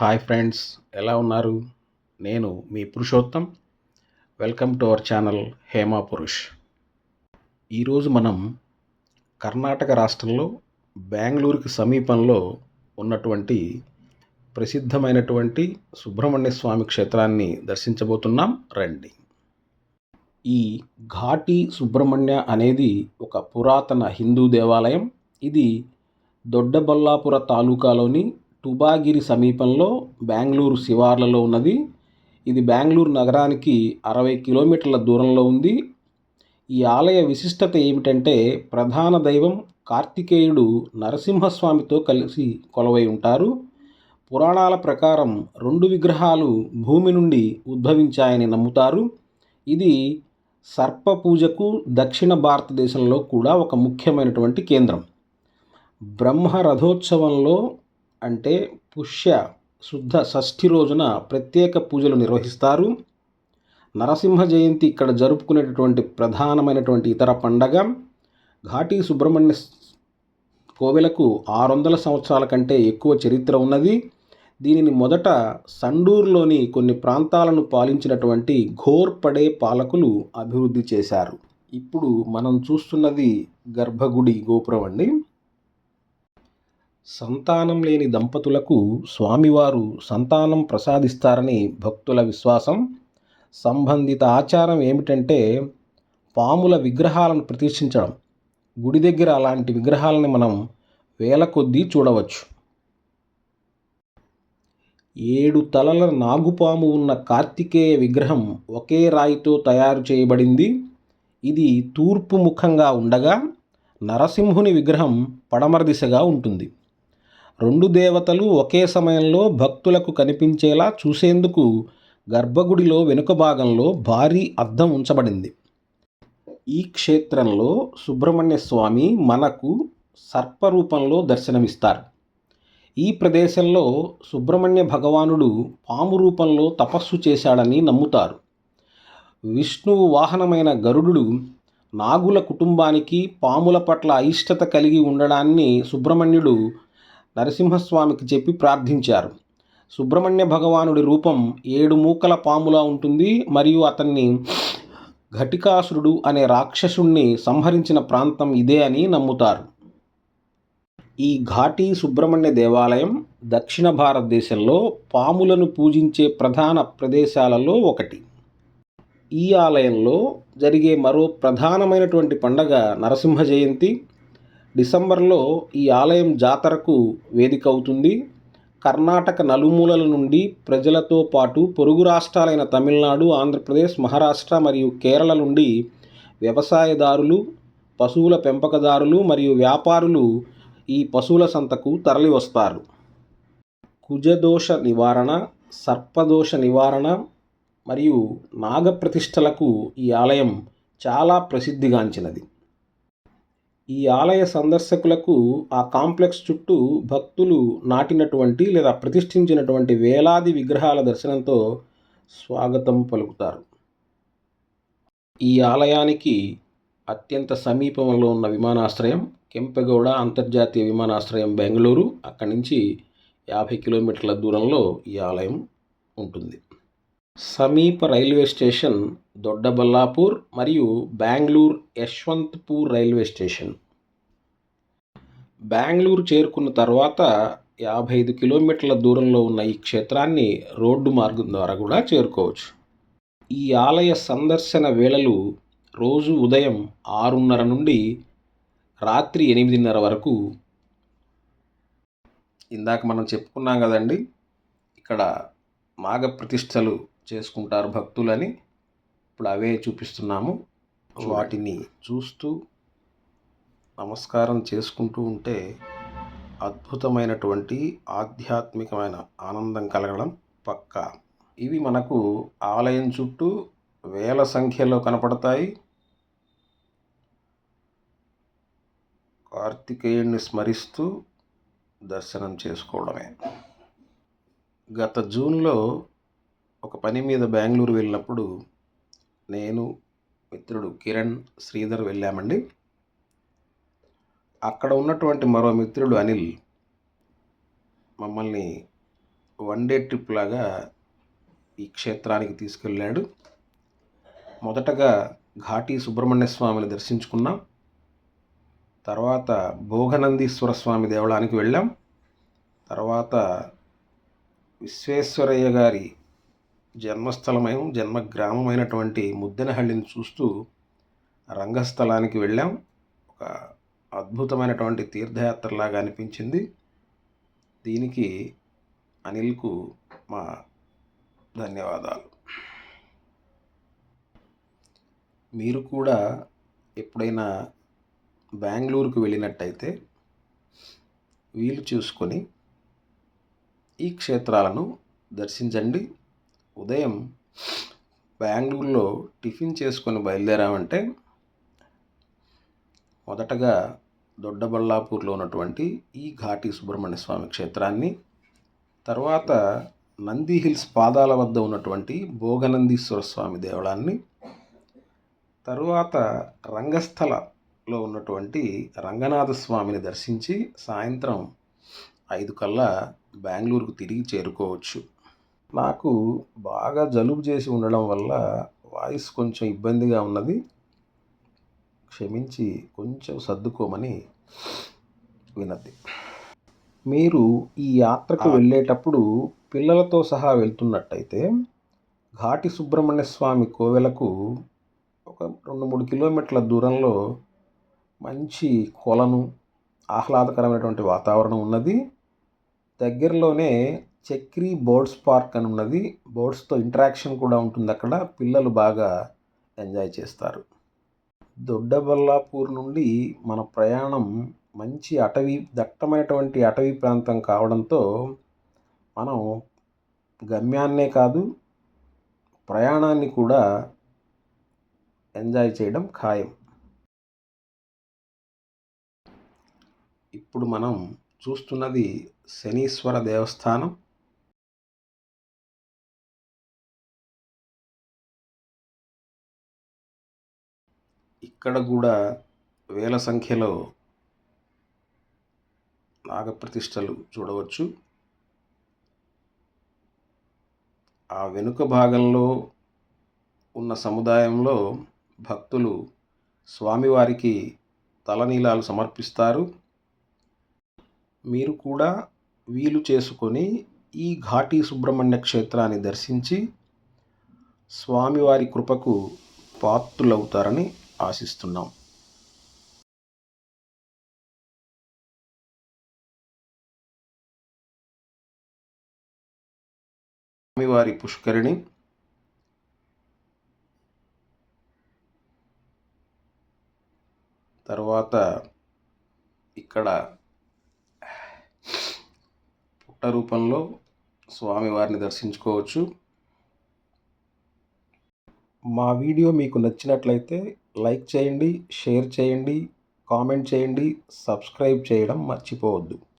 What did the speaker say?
Hi friends ఎలా ఉన్నారు? నేను మీ Purushottam. Welcome to our channel Hema Purush. ఈరోజు మనం కర్ణాటక రాష్ట్రంలో బెంగళూరుకి సమీపంలో ఉన్నటువంటి ప్రసిద్ధమైనటువంటి సుబ్రహ్మణ్య స్వామి క్షేత్రాన్ని దర్శించబోతున్నాం. రండి. ఈ ఘాటి సుబ్రహ్మణ్య అనేది ఒక పురాతన హిందూ దేవాలయం. ఇది దొడ్డబల్లాపుర తాలూకాలోని టుబాగిరి సమీపంలో బెంగళూరు శివార్లలో ఉన్నది. ఇది బెంగళూరు నగరానికి అరవై కిలోమీటర్ల దూరంలో ఉంది. ఈ ఆలయ విశిష్టత ఏమిటంటే ప్రధాన దైవం కార్తికేయుడు నరసింహస్వామితో కలిసి కొలవై ఉంటారు. పురాణాల ప్రకారం రెండు విగ్రహాలు భూమి నుండి ఉద్భవించాయని నమ్ముతారు. ఇది సర్ప పూజకు దక్షిణ భారతదేశంలో కూడా ఒక ముఖ్యమైనటువంటి కేంద్రం. బ్రహ్మ రథోత్సవంలో అంటే పుష్య శుద్ధ షష్ఠి రోజున ప్రత్యేక పూజలు నిర్వహిస్తారు. నరసింహ జయంతి ఇక్కడ జరుపుకునేటటువంటి ప్రధానమైనటువంటి ఇతర పండగ. ఘాటి సుబ్రహ్మణ్య కోవెలకు ఆరు వందల సంవత్సరాల కంటే ఎక్కువ చరిత్ర ఉన్నది. దీనిని మొదట సండూర్లోని కొన్ని ప్రాంతాలను పాలించినటువంటి ఘోర్పడే పాలకులు అభివృద్ధి చేశారు. ఇప్పుడు మనం చూస్తున్నది గర్భగుడి గోపురం అండి. సంతానం లేని దంపతులకు స్వామివారు సంతానం ప్రసాదిస్తారని భక్తుల విశ్వాసం. సంబంధిత ఆచారం ఏమిటంటే పాముల విగ్రహాలను ప్రతిష్ఠించడం. గుడి దగ్గర అలాంటి విగ్రహాలని మనం వేల కొద్దీ చూడవచ్చు. ఏడు తలల నాగుపాము ఉన్న కార్తికేయ విగ్రహం ఒకే రాయితో తయారు చేయబడింది. ఇది తూర్పు ముఖంగా ఉండగా నరసింహుని విగ్రహం పడమర దిశగా ఉంటుంది. రెండు దేవతలు ఒకే సమయంలో భక్తులకు కనిపించేలా చూసేందుకు గర్భగుడిలో వెనుక భాగంలో భారీ అద్దం ఉంచబడింది. ఈ క్షేత్రంలో సుబ్రహ్మణ్య స్వామి మనకు సర్పరూపంలో దర్శనమిస్తారు. ఈ ప్రదేశంలో సుబ్రహ్మణ్య భగవానుడు పాము రూపంలో తపస్సు చేశాడని నమ్ముతారు. విష్ణువు వాహనమైన గరుడు నాగుల కుటుంబానికి పాముల పట్ల అయిష్టత కలిగి ఉండడాన్ని సుబ్రహ్మణ్యుడు నరసింహస్వామికి చెప్పి ప్రార్థించారు. సుబ్రహ్మణ్య భగవానుడి రూపం ఏడు మూకల పాములా ఉంటుంది మరియు అతన్ని ఘటికాసురుడు అనే రాక్షసుణ్ణి సంహరించిన ప్రాంతం ఇదే అని నమ్ముతారు. ఈ ఘాటి సుబ్రహ్మణ్య దేవాలయం దక్షిణ భారతదేశంలో పాములను పూజించే ప్రధాన ప్రదేశాలలో ఒకటి. ఈ ఆలయంలో జరిగే మరో ప్రధానమైనటువంటి పండగ నరసింహ జయంతి. డిసెంబర్లో ఈ ఆలయం జాతరకు వేదిక అవుతుంది. కర్ణాటక నలుమూలల నుండి ప్రజలతో పాటు పొరుగు రాష్ట్రాలైన తమిళనాడు ఆంధ్రప్రదేశ్ మహారాష్ట్ర మరియు కేరళ నుండి వ్యవసాయదారులు పశువుల పెంపకదారులు మరియు వ్యాపారులు ఈ పశువుల సంతకు తరలివస్తారు. కుజదోష నివారణ సర్పదోష నివారణ మరియు నాగప్రతిష్టలకు ఈ ఆలయం చాలా ప్రసిద్ధిగాంచినది. ఈ ఆలయ సందర్శకులకు ఆ కాంప్లెక్స్ చుట్టూ భక్తులు నాటినటువంటి లేదా ప్రతిష్ఠించినటువంటి వేలాది విగ్రహాల దర్శనంతో స్వాగతం పలుకుతారు. ఈ ఆలయానికి అత్యంత సమీపంలో ఉన్న విమానాశ్రయం కెంపెగౌడ అంతర్జాతీయ విమానాశ్రయం బెంగళూరు. అక్కడి నుంచి యాభై కిలోమీటర్ల దూరంలో ఈ ఆలయం ఉంటుంది. సమీప రైల్వే స్టేషన్ దొడ్డబల్లాపూర్ మరియు బెంగళూరు యశ్వంత్పూర్ రైల్వే స్టేషన్. బెంగళూరు చేరుకున్న తర్వాత యాభై ఐదు కిలోమీటర్ల దూరంలో ఉన్న ఈ క్షేత్రాన్ని రోడ్డు మార్గం ద్వారా కూడా చేరుకోవచ్చు. ఈ ఆలయ సందర్శన వేళలు రోజు ఉదయం ఆరున్నర నుండి రాత్రి ఎనిమిదిన్నర వరకు. ఇందాక మనం చెప్పుకున్నాం కదండి ఇక్కడ నాగప్రతిష్టలు చేసుకుంటారు భక్తులని. ఇప్పుడు అవే చూపిస్తున్నాము. వాటిని చూస్తూ నమస్కారం చేసుకుంటూ ఉంటే అద్భుతమైనటువంటి ఆధ్యాత్మికమైన ఆనందం కలగడం పక్కా. ఇవి మనకు ఆలయం చుట్టూ వేల సంఖ్యలో కనపడతాయి. కార్తికేయుణ్ణి స్మరిస్తూ దర్శనం చేసుకోవడమే. గత జూన్లో ఒక పని మీద బెంగళూరు వెళ్ళినప్పుడు నేను మిత్రుడు కిరణ్ శ్రీధర్ వెళ్ళామండి. అక్కడ ఉన్నటువంటి మరో మిత్రుడు అనిల్ మమ్మల్ని వన్ డే ట్రిప్ లాగా ఈ క్షేత్రానికి తీసుకెళ్ళాడు. మొదటగా ఘాటి సుబ్రహ్మణ్య స్వామిని దర్శించుకున్నాం. తర్వాత భోగనందీశ్వర స్వామి దేవాలయానికి వెళ్ళాం. తర్వాత విశ్వేశ్వరయ్య గారి జన్మస్థలమైన జన్మ గ్రామమైనటువంటి ముద్దెనహళ్ళిని చూస్తూ రంగస్థలానికి వెళ్ళాం. ఒక అద్భుతమైనటువంటి తీర్థయాత్రలాగా అనిపించింది. దీనికి అనిల్కు మా ధన్యవాదాలు. మీరు కూడా ఎప్పుడైనా బెంగళూరుకు వెళ్ళినట్టయితే వీలు చూసుకొని ఈ క్షేత్రాలను దర్శించండి. ఉదయం బెంగళూరులో టిఫిన్ చేసుకొని బయలుదేరామంటే మొదటగా దొడ్డబళ్ళాపూర్లో ఉన్నటువంటి ఈ ఘాటి సుబ్రహ్మణ్య స్వామి క్షేత్రాన్ని తర్వాత నంది హిల్స్ పాదాల వద్ద ఉన్నటువంటి భోగనందీశ్వర స్వామి దేవాలయాన్ని తరువాత రంగస్థలలో ఉన్నటువంటి రంగనాథ స్వామిని దర్శించి సాయంత్రం ఐదు కల్లా బెంగళూరుకు తిరిగి చేరుకోవచ్చు. నాకు బాగా జలుబు చేసి ఉండడం వల్ల వాయిస్ కొంచెం ఇబ్బందిగా ఉన్నది. క్షమించి కొంచెం సర్దుకోమని వినతి మీరు ఈ యాత్రకు వెళ్ళేటప్పుడు పిల్లలతో సహా వెళ్తున్నట్టయితే ఘాటి సుబ్రహ్మణ్య స్వామి కోవెలకు ఒక రెండు మూడు కిలోమీటర్ల దూరంలో మంచి కొలను ఆహ్లాదకరమైనటువంటి వాతావరణం ఉన్నది. దగ్గరలోనే చక్రీ బోర్డ్స్ పార్క్ అని ఉన్నది. బోర్డ్స్తో ఇంటరాక్షన్ కూడా ఉంటుంది అక్కడ. పిల్లలు బాగా ఎంజాయ్ చేస్తారు. దొడ్డబల్లాపూర్ నుండి మన ప్రయాణం మంచి అటవీ దట్టమైనటువంటి అటవీ ప్రాంతం కావడంతో మనం గమ్యాన్నే కాదు ప్రయాణాన్ని కూడా ఎంజాయ్ చేయడం ఖాయం. ఇప్పుడు మనం చూస్తున్నది శనీశ్వర దేవస్థానం. ఇక్కడ కూడా వేల సంఖ్యలో నాగప్రతిష్టలు చూడవచ్చు. ఆ వెనుక భాగంలో ఉన్న సముదాయంలో భక్తులు స్వామివారికి తలనీలాలు సమర్పిస్తారు. మీరు కూడా వీలు చేసుకొని ఈ ఘాటి సుబ్రహ్మణ్య క్షేత్రాన్ని దర్శించి స్వామివారి కృపకు పాత్రులవుతారని ఆశిస్తున్నాం. స్వామివారి పుష్కరిణి. తర్వాత ఇక్కడ పుట్ట రూపంలో స్వామివారిని దర్శించుకోవచ్చు. మా వీడియో మీకు నచ్చినట్లయితే లైక్ చేయండి షేర్ చేయండి కామెంట్ చేయండి సబ్స్క్రైబ్ చేయడం మర్చిపోవద్దు.